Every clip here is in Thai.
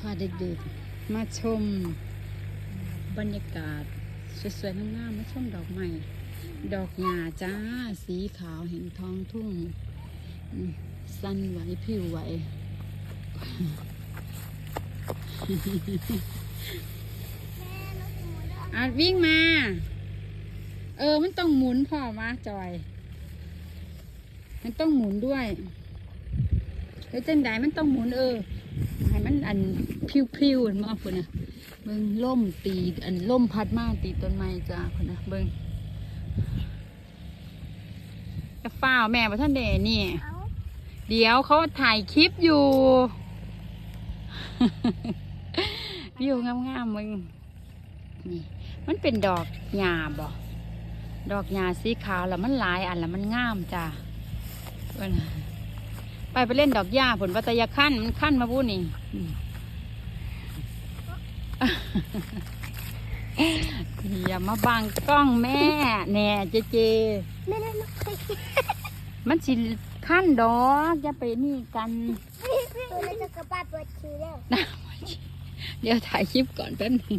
พาเด็กๆ มาชมบรรยากาศ สวยๆงามๆมาชมดอกไม้ดอกหญ้าจ้า สีขาวเห็นท้องทุ่ง สั้นไหวผิวไหว อาวิ่งมา เออ มันต้องหมุนพ่อมาจอย มันต้องหมุนด้วย เฮ้ยจังใดมันต้องหมุนเออ มันอันพิวๆอันมาพุ่นนะเบิ่งล่มตีอันล่มพัดมาตีต้นไม้จ้าพุ่นนะเบิ่งจะฝ้าวแม่บ่ท่านเดนี่เอาเดี๋ยวเขาถ่ายคลิปอยู่ วิวงามๆมึงนี่มันเป็นดอกหญ้าบ่ดอกหญ้าสีขาวแล้วมันหลายอันแล้วมันงามจ้าเพิ่น ไปไปเล่นดอกหญ้าผลวัตยาขั้นมันขั้นมาพูดนี่อืมอย่ามาบังกล้องแม่แน่เจเจไม่ได้นะมันสิขั้นดอกอย่าไปนี่กันตัวเราจะกลับบ้านเปิดคิวแล้วเดี๋ยวถ่ายคลิปก่อนแป๊บหนึง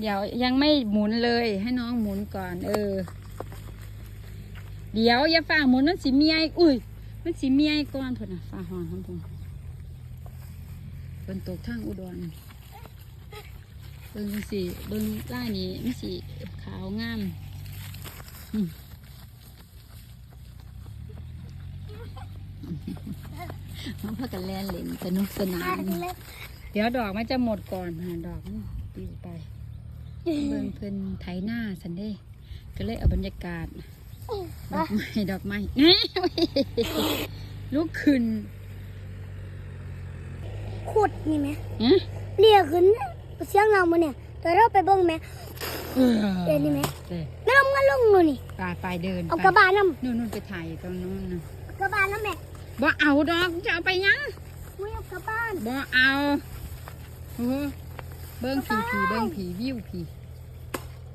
เดี๋ยวยังไม่หมุนเลยให้น้องหมุนก่อน เออ เดี๋ยวอย่าฝ่าหมุนมันสิเมียอีกอุ้ย มันสิเมียอีกก่อนเถอะนะฝ่าหอนทั้งทงฝนตกทางอุดรเบิ่งสิเบิ่งล่ายนี้มันสิขาวงามอืมมันพากันแล่นเล่นสนุกสนาอ่านนเลยเดี๋ยวดอกมันจะหมดก่อนหาดอกมันปลิวไป เบิ่งเพิ่นไถหน้าสันเด้ก็เลยเอาบรรยากาศ ดอกไม้ดอกไม้ลุกขึ้น ขุดนี่ไหมฮะเรียกขึ้นเสียงเรามาเนี่ยแต่เราไปเบิ่งไหมเออเดี๋ยวนี้ไหมเด้ไม่ลงมาลงนู่นนี่ไปไปเดินเอาไปกระบะน้นู่นนู่นไปถ่ายตรงนู้นนะำกระบะน้ำแม่บ่เอาดอกจะเอาไปยังไม่เอากระบ้านบ่เอาโอ้โหเบิ้งผีผีเบิ้งผีวิวผี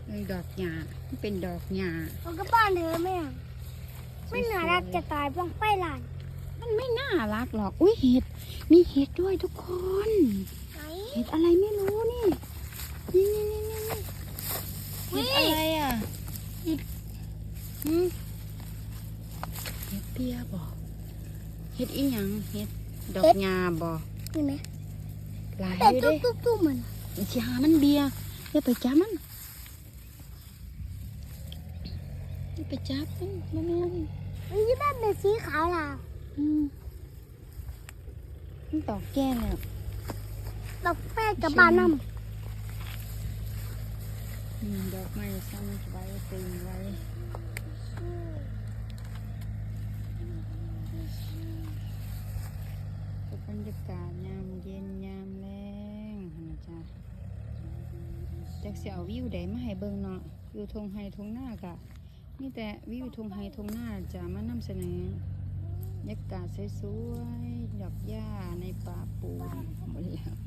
เอ้ยดอกหญ้ามันเป็นดอกหญ้าเอากระบ้านเถอะแม่ ไม่น่ารักจะตายบ้องไฟหลานมันไม่น่ารักหรอก อุ้ยเห็ด มีเห็ดด้วยทุกคนไหนเห็ดอะไรไม่รู้นี่นี่ นี่นี่นี่นี่เห็ดอะไรอะเห็ดหืมเห็ดเปียบ่เห็ดอีหยังเห็ดดอกงาบ่นี่ไหมหลายแต่อยู่ตุ๊เด้บตุ๊บตุ๊บมันอย่าสิหามันเบียร์อย่าไปจับมันอย่า ไปจับมันมันแม่นมันยี่บ้านเป็นสีขาวลาวอืมมันตอกแก่แล้วดอกแป้กระบ้านน้อืมดอกไม้ซ้ำไว้ตึงไว้กับบรรยากาศยามเย็นยามแรงหั่นนะจ้ะจากเสียววิวใดมาให้เบิ่งเนาะวิวทงไฮทงหน้ากะ นี่แต่วิวทงไฮทงหน้าจะมานำเสนอบรรยากาศสวยๆดอกหญ้าในป่าปูนหมดแล้ว